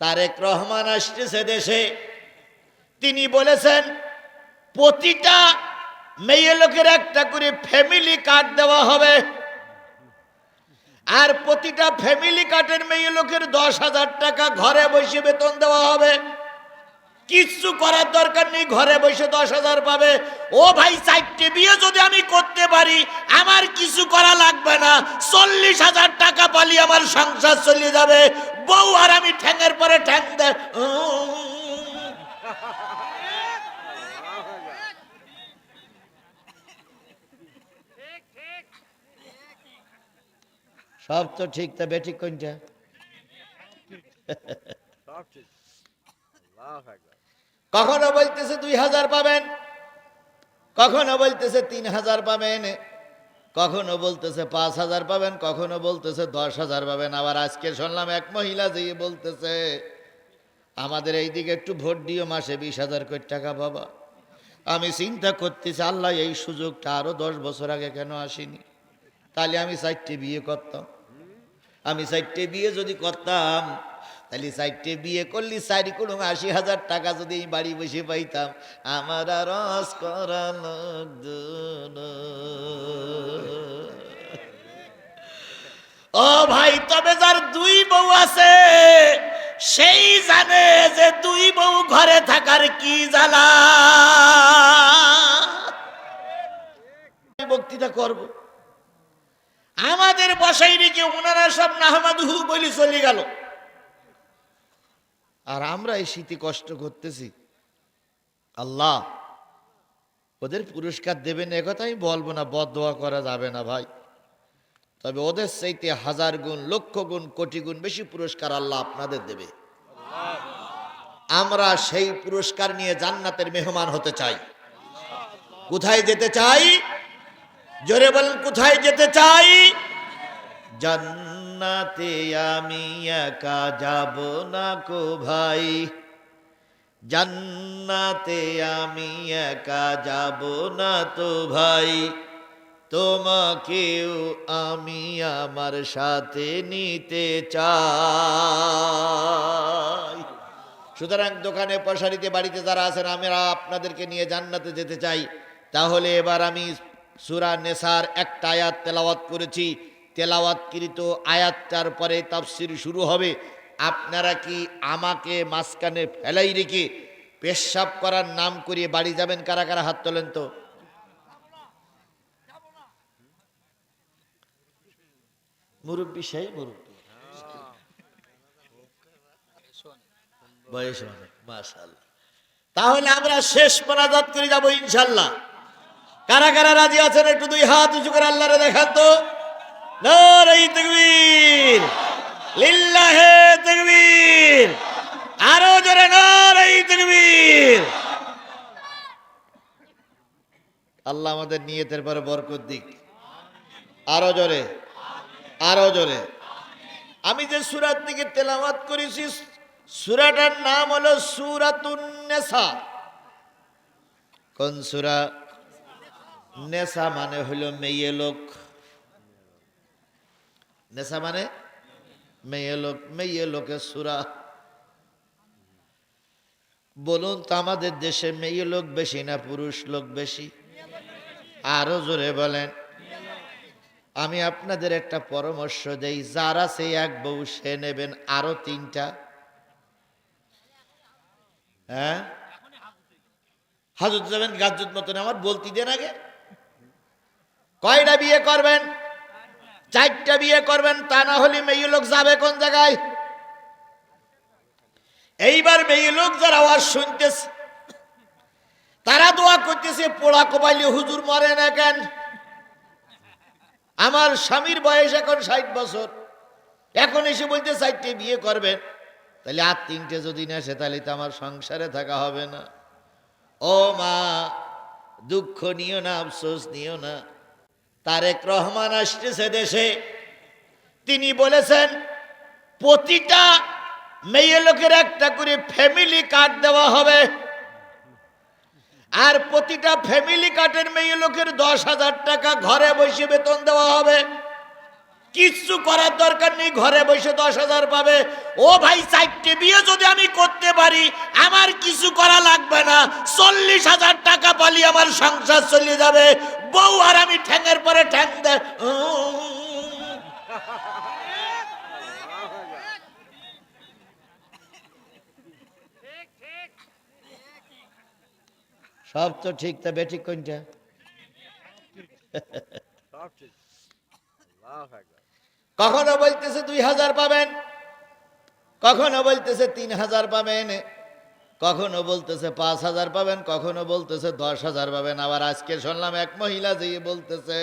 তারেক রহমান আসতেছে দেশে। তিনি বলেছেন, প্রতিটা মেয়ে লোকের একটা করে ফ্যামিলি কার্ড দেওয়া হবে। আর প্রতিটা ফ্যামিলি কার্ডের মেয়ে লোকের দশ হাজার টাকা ঘরে বসে বেতন দেওয়া হবে। কিচ্ছু করার দরকার নেই, ঘরে বসে দশ হাজার পাবে। ও ভাই, চারটে বিয়ে যদি আমি করতে পারি, আমার কিছু করা লাগবে না। চল্লিশ হাজার টাকা পালি আমার সংসার চলে যাবে। বউ আর আমি ঠ্যাঙের পরে ঠ্যাং দে সব তো ঠিক, তা বেঠিক কোনটা? কখনো বলতেছে দুই হাজার পাবেন, কখনো বলতেছে তিন হাজার পাবেন। কখনো বলতেছে পাঁচ হাজার পাবেন, কখনো বলতেছে দশ হাজার পাবেন। আবার আজকে শুনলাম এক মহিলা যেয়ে বলতেছে, আমাদের এই দিকে একটু ভোট দিও মাসে বিশ হাজার কোটি টাকা বাবা আমি চিন্তা করতেছি, আল্লাহ, এই সুযোগটা আরও দশ বছর আগে কেন আসেনি? তাহলে আমি চারটে বিয়ে করতাম। আমি চারটে বিয়ে যদি করতাম, তাহলে চারটে বিয়ে করলি চারি কোনো আশি হাজার টাকা যদি এই বাড়ি বসে পাইতাম। আমার আর রস ও ভাই, তবে যার দুই বউ আছে, সেই জানে যে দুই বউ ঘরে থাকার কি জ্বালা। বক্তৃতা করব। আমাদের বসাই রেখে ওনারা সব নাহমাদুহু বলি চলে গেল। আর আমরা এই শীতে কষ্ট করতেছি। আল্লাহ, ওদের পুরস্কার দেবেন একথা আমি বলব না, বদোয়া করা যাবে না ভাই। তবে ওদের চাইতে হাজার গুণ, লক্ষ গুণ, কোটি গুণ বেশি পুরস্কার আল্লাহ আপনাদের দেবে। আমরা সেই পুরস্কার নিয়ে জান্নাতের মেহমান হতে চাই। কোথায় যেতে চাই? জোরে বলেন, কোথায় যেতে চাই? জান্নাতে আমি একা যাব না কো ভাই। জান্নাতে আমি একা যাব না তো ভাই। তোমাকেও আমি আমার সাথে নিতে চাই। সুতরাং দোকানে পয়সারিতে বাড়িতে যারা আছেন, আমরা আপনাদেরকে নিয়ে জান্নাতে যেতে চাই। তাহলে এবার আমি সুরা নেসার একটা আয়াত তেলাওয়াত করেছি। তেলাওয়াতকৃত আয়াতটার পরে তাফসির শুরু হবে। আপনারা কি আমাকে মাঝখানে ফেলাই রেখে পেশাব করার নাম করিয়ে বাড়ি যাবেন? কারা কারা হাত তোলেন তো? মুরব্বী সেই মুরব্বী। বয়স অনেক তাহলে আমরা শেষ মোনাজাত করে যাব ইনশাল্লাহ কারা কারা রাজি আছেন একটু দুই হাত উঁচু করে আল্লাহরে দেখান তো? আরও জোরে আল্লাহ আমাদের নিয়তের পরে বরকত দিক। আরও জোরে। আরও জোরে। আমি যে সুরাত থেকে তেলাওয়াত করেছি, সুরাটার নাম হলো সুরাতুন নেসা। কোন সুরা? নেশা মানে হলো মেয়ে লোক। নেশা মানে মেয়ে লোক। মেয়ে লোকের সুরা। বলুন তো আমাদের দেশে মেয়ে লোক বেশি না পুরুষ লোক বেশি? আরও জোরে বলেন। আমি আপনাদের একটা পরামর্শ দেই, যারা সে এক বউ সে নেবেন আরও তিনটা। হ্যাঁ? হাজত যাবেন গাজত মতন, আমার বলতে দেন আগে। কয়টা বিয়ে করবেন? চারটা বিয়ে করবেন, তা না হলে মেয়ে লোক যাবে কোন জায়গায়? এইবার মেয়ে লোক যারা আওয়াজ শুনতেছে, তারা দোয়া করতেছে, পোড়া কপালি হুজুর মরে না কেন? আমার স্বামীর বয়স এখন ষাট বছর। এখন এসে বলতে চারটে বিয়ে করবেন তাহলে আর তিনটে যদি না সে তাহলে তো আমার সংসারে থাকা হবে না। ও মা, দুঃখ নিও না, আফসোস নিও না। তারেক রহমান আসতেছে দেশে। তিনি বলেছেন, প্রতিটা মেয়ে লোকের একটা করে ফ্যামিলি কার্ড দেওয়া হবে। আর প্রতিটা ফ্যামিলি কার্ডের মেয়ে লোকের দশ হাজার টাকা ঘরে বসে বেতন দেওয়া হবে। কিচ্ছু করার দরকার নেই, ঘরে বসে দশ হাজার পাবে। ও ভাই, চারটে বিয়ে যদি আমি করতে পারি, আমার কিছু করা লাগবে না। চল্লিশ হাজার টাকা পালি আমার সংসার চলে যাবে। বউ আর আমি ঠ্যাঙের পরে ঠ্যাং দে সব তো ঠিক তা বেঠিক কোনটা? কখনো বলতেছে দুই হাজার পাবেন? কখনো বলতেছে তিন হাজার পাবেন? কখনো বলতেছে পাঁচ হাজার পাবেন? কখনো বলতেছে দশ হাজার পাবেন? আবার আজকে শুনলাম এক মহিলা যে বলতেছে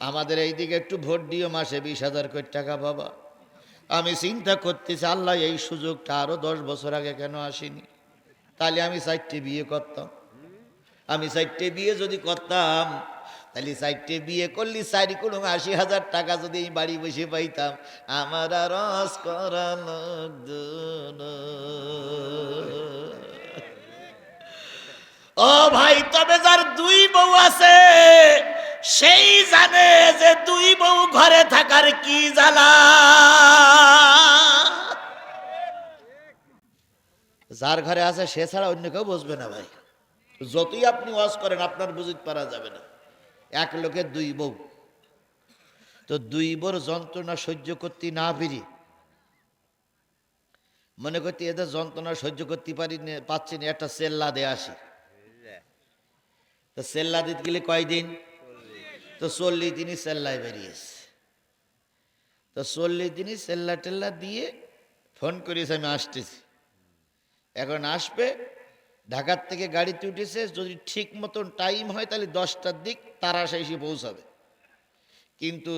আমাদের এইদিকে একটু ভোট দিও মাসে বিশ হাজার কোটি টাকা বাবা আমি চিন্তা করতেছি আল্লাহ এই সুযোগটা আরও দশ বছর আগে কেন আসেনি? তাহলে আমি চারটে বিয়ে করতাম। আমি চারটে বিয়ে যদি করতাম, তাহলে চারটে বিয়ে করলি চারি কোনো আশি হাজার টাকা যদি এই বাড়ি বসে পাইতাম। আমার রস করা লাগতো না। ও ভাই, তবে যার দুই বউ আছে, সেই জানে যে দুই বউ ঘরে থাকার কি জ্বালা। যার ঘরে আছে, সে ছাড়া অন্য কেউ বসবে না ভাই। যতই আপনি ওয়াজ করেন, আপনার বুঝিতে পারা যাবে না। এক লোকের দুই বউ। তো দুই বউর যন্ত্রণা সহ্য করতে না পেরে, মনে করতে এদের যন্ত্রণা সহ্য করতে পারি পাচ্ছি না, একটা সেল্লা দিয়ে আসি। তো সেল্লা দিতে গেলে কয়দিন? তো চল্লিশ দিনই সেল্লায় বেরিয়েছে তো চল্লিশ দিনই সেল্লা টেল্লা দিয়ে ফোন করিয়েছে আমি আসতেছি। এখন আসবে ঢাকার থেকে গাড়িতে উঠেছে যদি ঠিক মতন টাইম হয় তাহলে দশটার দিক তারা এসে পৌঁছাবে। কিন্তু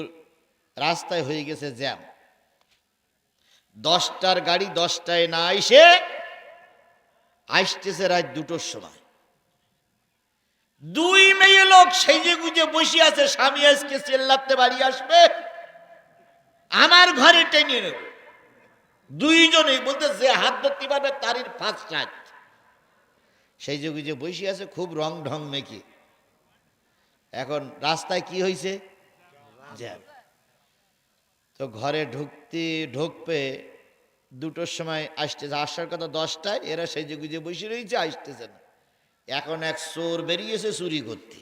রাস্তায় হয়ে গেছে জ্যাম দশটার গাড়ি দশটায় না এসে আসতেছে রাত দুটোর সময়। দুই মেয়ে লোক সেজে গুজে বসে আছে, স্বামী আজকে চেল্লাতে বাড়ি আসবে, আমার ঘরে টেনে নেব। দুইজনেই বলতে যে হাত ধরতে পারবে তারই ফার্স্ট রাত সেই যুগে যে বসে আছে, খুব রং ঢং মেখে। এখন রাস্তায় কি হয়েছে জ্যাম। তো ঘরে ঢুকতে, ঢুকবে, দুটোর সময় আসতেছে। আসার কথা দশটায়, এরা সেই যুগে যে বসে রয়েছে, আসতেছে না। এখন এক চোর বেরিয়েছে চুরি করতে।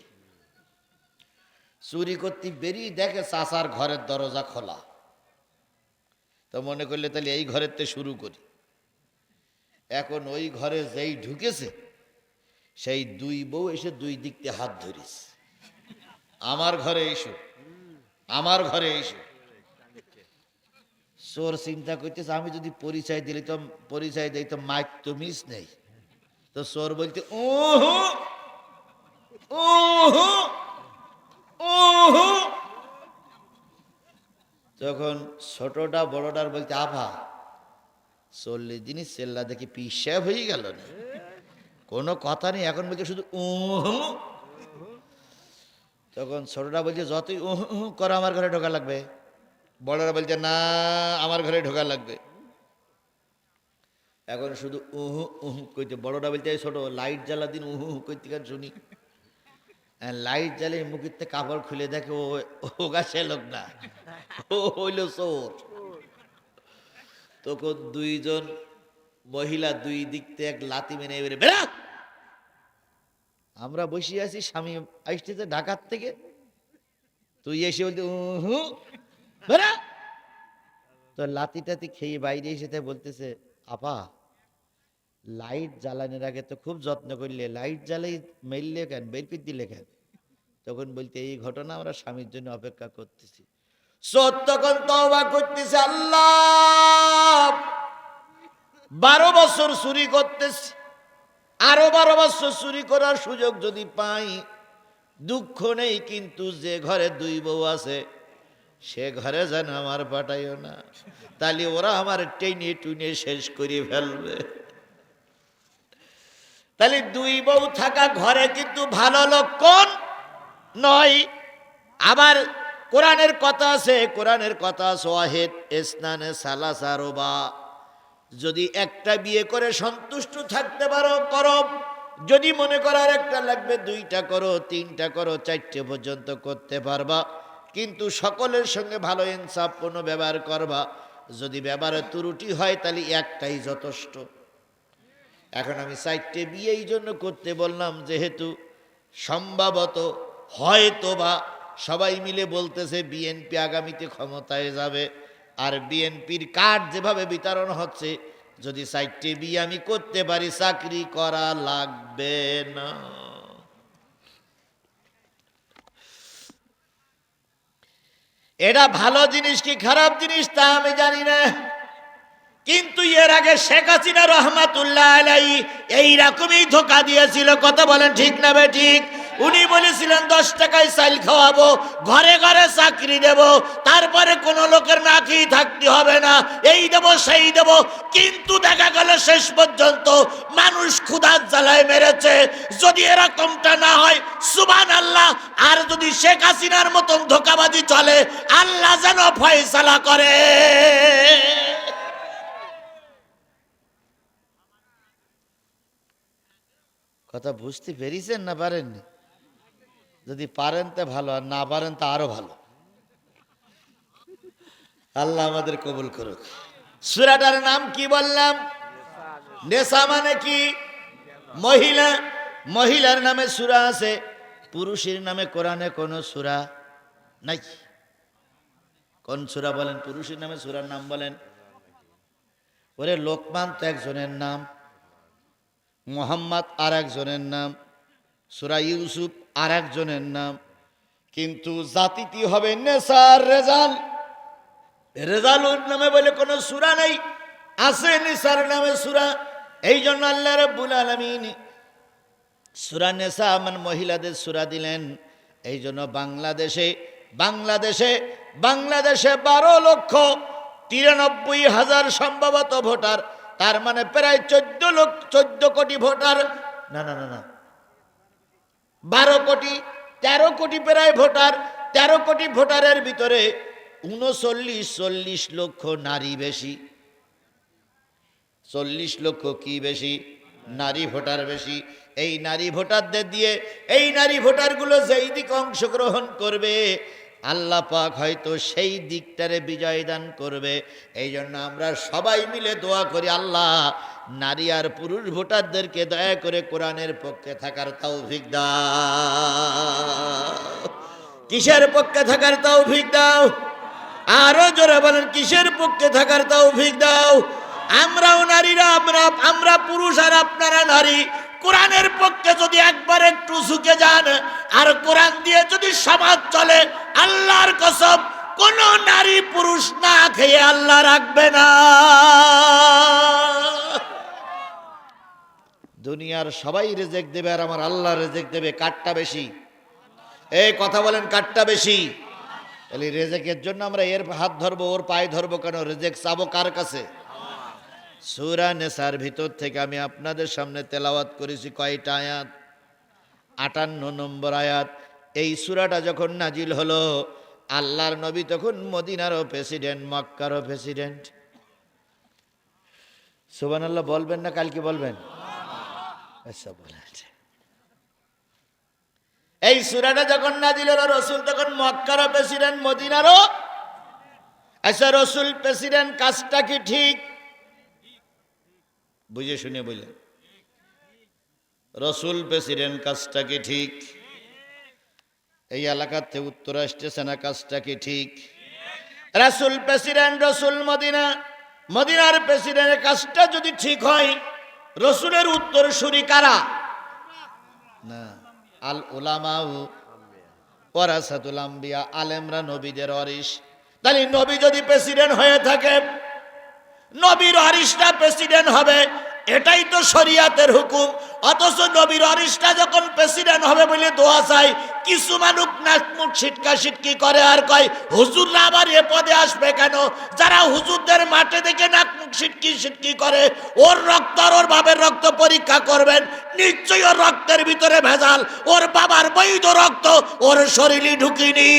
চুরি করতে বেরিয়ে দেখে চাচার ঘরের দরজা খোলা। তো মনে করলে তাহলে এই ঘরের থেকে শুরু করি। এখন ওই ঘরে যেই ঢুকেছে সেই দুই বউ এসে দুই দিক দিয়ে হাত ধরিস। আমার ঘরে এসো। আমার ঘরে এসো। চোর চিন্তা করতেছে, আমি যদি পরিচয় দিলে তো, পরিচয় দিই তো মাইক তো মিস নেই। তো চোর বলতে, ওহো! তখন ছোটটা বড়টার বলতে, আভা, চল্লিশ দিনই সেল্লা দেখে পিসাব হয়ে গেল না কোনো কথা নেই, এখন বলছে শুধু উহু তখন ছোটটা বলছে, যতই উহু উহু করো, আমার ঘরে ঢোকা লাগবে। বড়রা বলছে, না, আমার ঘরে ঢোকা লাগবে। এখন শুধু উহু উহু কইতে বড়টা বলছে, "এই ছোট, লাইট জ্বালা দিন, উহু উহু কইতে কার শুনি? লাইট জ্বালিয়ে মুখের থেকে কাপড় খুলে দেখে, ও ও গাছে লোক না, ও হইল চোর। তখন দুইজন মহিলা দুই দিক থেকে এক লাতি মেনে এবারে বেড়া আমরা বসে আছি, স্বামী আসতেছে ঢাকার থেকে। তুই এসে বলতে বেড়া। তো লাতি টাতি খেয়ে বাইরে এসে তাই বলতেছে, আপা, লাইট জ্বালানোর আগে তো খুব যত্ন করলে, লাইট জ্বালাই মেললে কেন বেরপিট দিলে কেন? তখন বলতে, এই ঘটনা আমরা স্বামীর জন্য অপেক্ষা করতেছি। তখন তবা করতেছে আল্লাহ। বারো বছর চুরি করতেছি। আরও বারো বছর চুরি করার সুযোগ যদি পাই, দুঃখ নেই কিন্তু যে ঘরে দুই বউ আছে, সে ঘরে যেন আমার পাঠাইও না। তাহলে ওরা আমার টেনে টুনে শেষ করে ফেলবে। তাহলে দুই বউ থাকা ঘরে কিন্তু ভালো লক্ষণ নয়। আবার কোরআনের কথা আছে, কোরআনের কথা সোয়াহেদ ইসনানে সালাসারোবা যদি একটা বিয়ে করে সন্তুষ্ট থাকতে পারো, করো। যদি মনে করার একটা লাগবে, দুইটা করো, তিনটা করো, চারটে পর্যন্ত করতে পারবা। কিন্তু সকলের সঙ্গে ভালো ইনসাফপূর্ণ ব্যবহার করবা। যদি ব্যবহারে ত্রুটি হয়, তাহলে একটাই যথেষ্ট। এখন আমি চারটে বিয়ে এই জন্য করতে বললাম, যেহেতু সম্ভবত হয়তো বা সবাই মিলে বলতেছে, বিএনপি আগামীতে ক্ষমতায় যাবে। আর বিএনপির কার্ড যেভাবে বিতরণ হচ্ছে, যদি সাইটে বিয়ে আমি করতে পারি, চাকরি করা লাগবে না। এটা ভালো জিনিস কি খারাপ জিনিস তা আমি জানি না। কিন্তু এর আগে শেখ হাসিনা রহমাতুল্লাহ আলাই এইরকমই ধোকা দিয়েছিল। কথা বলেন ঠিক না বে ঠিক? উনি বলেছিলেন, দশ টাকায় চাল খাওয়াবো, ঘরে ঘরে চাকরি দেব, তারপরে কোনো লোকের না থাকতে হবে না, এই দেব, সেই দেব। কিন্তু দেখা গেল শেষ পর্যন্ত মানুষ ক্ষুধার জ্বালায় মেরেছে। যদি এরকমটা না হয় সুবান আল্লাহ আর যদি শেখ হাসিনার মতন ধোকাবাজি চলে, আল্লাহ যেন ফয়সালা করে। কথা বুঝতে পেরেছেন না পারেননি? যদি পারেন তো ভালো, আর না পারেন তা আরও ভালো। আল্লাহ আমাদের কবুল করুক। সুরাটার নাম কি বললাম? নেশা মানে কি? মহিলা, মহিলার নামে সুরা আছে, পুরুষের নামে কোরআনে কোন সুরা নাই। কোন সুরা বলেন? পুরুষের নামে সুরার নাম বলেন? ওরে লোকমান তো একজনের নাম, মোহাম্মদ আর একজনের নাম সুরা ইউসুফ আর একজনের নাম। কিন্তু জাতিটি হবে নেসার রেজাল। রেজালুর নামে বলে কোনো সুরা নেই। আছে নিসার নামে সুরা। এই জন্য আল্লাহ রব্বুল আলমিন সুরা নেশা মানে মহিলাদের সুরা দিলেন। এই জন্য বাংলাদেশে বাংলাদেশে বাংলাদেশে বারো লক্ষ তিরানব্বই হাজার সম্ভবত ভোটার। তার মানে প্রায় চোদ্দ লক্ষ, চোদ্দ কোটি ভোটার। না না না না। বারো কোটি, তেরো কোটি প্রায় ভোটার, তেরো কোটি ভোটারের ভিতরে উনচল্লিশ, চল্লিশ লক্ষ নারী বেশি। চল্লিশ লক্ষ কি বেশি? নারী ভোটার বেশি। এই নারী ভোটারদের দিয়ে, এই নারী ভোটারগুলো যেই দিকে অংশগ্রহণ করবে আল্লাহ পাক হয়তো সেই দিকটারে বিজয় দান করবে। এই জন্য আমরা সবাই মিলে দোয়া করি, আল্লাহ নারী আর পুরুষ ভোটারদেরকে দয়া করে কোরআনের পক্ষে থাকার তৌফিক দাও। কিসের পক্ষে থাকার তৌফিক দাও? আরও জোরে বলেন, কিসের পক্ষে থাকার তৌফিক দাও? আমরাও নারীরা, আমরা আমরা পুরুষ আর আপনারা নারী। কোরআনের পক্ষে যদি একবার একটু ঝুঁকে যান, আর কোরআন দিয়ে যদি সমাজ চলে, আল্লাহর কসম, কোন নারী পুরুষ না খেয়ে আল্লাহ রাখবে না। দুনিয়ার সবাই রেজেক দেবে আর আমার আল্লাহ রেজেক দেবে, কাঠটা বেশি। এই কথা বলেন, কাঠটা বেশি। তাহলে রেজেকের জন্য আমরা এর হাত ধরবো, ওর পায়ে ধরবো কেন? রেজেক চাবো কার কাছে? সুরা নেসার ভিতর থেকে আমি আপনাদের সামনে তেলাওয়াত করেছি কয়টা আয়াত? আটান্ন নম্বর আয়াত। এই সুরাটা যখন নাজিল হলো, আল্লাহর নবী তখন মদিনারও প্রেসিডেন্ট, মক্কারও প্রেসিডেন্ট। সুবান আল্লাহ বলবেন না কালকে বলবেন? আচ্ছা এই সুরাটা যখন নাজিল হলো, রসুল তখন মক্কারও প্রেসিডেন্ট, মদিনারও। আচ্ছা রসুল প্রেসিডেন্ট, কাজটা কি ঠিক? বুঝে শুনে বললেন রসুল প্রেসিডেন্ট, কাজটা কি ঠিক? এই এলাকাতে উত্তর আসতেছে না, কাজটা কি ঠিক? রাসুল প্রেসিডেন্ট, রসুল মদিনা। মদিনার প্রেসিডেন্টের কাজটা যদি ঠিক হয়, রসুলের উত্তর সুরি কারা? না, আল ওলামাউ ওয়ারাসাতুল আলেমরা নবীদের অরিস তাহলে নবী যদি প্রেসিডেন্ট হয়ে থাকে নবীর অরিসটা প্রেসিডেন্ট হবে। এটাই তো শরিয়াতের হুকুম। অথচ নবীর অরিসটা যখন প্রেসিডেন্ট হবে বলে দোয়া চাই কিছু মানুষ নাকমুখ ছিটকা ছিটকি করে আর কয়, হুজুররা আবার এ পদে আসবে কেন? যারা হুজুরদের মাঠে দেখে নাকমুখ ছিটকি ছিটকি করে, ওর রক্ত আর ওর বাবার রক্ত পরীক্ষা করবেন। নিশ্চয়ই ওর রক্তের ভিতরে ভেজাল। ওর বাবার বৈধ রক্ত, ওর শরীরে ঢুকিনি।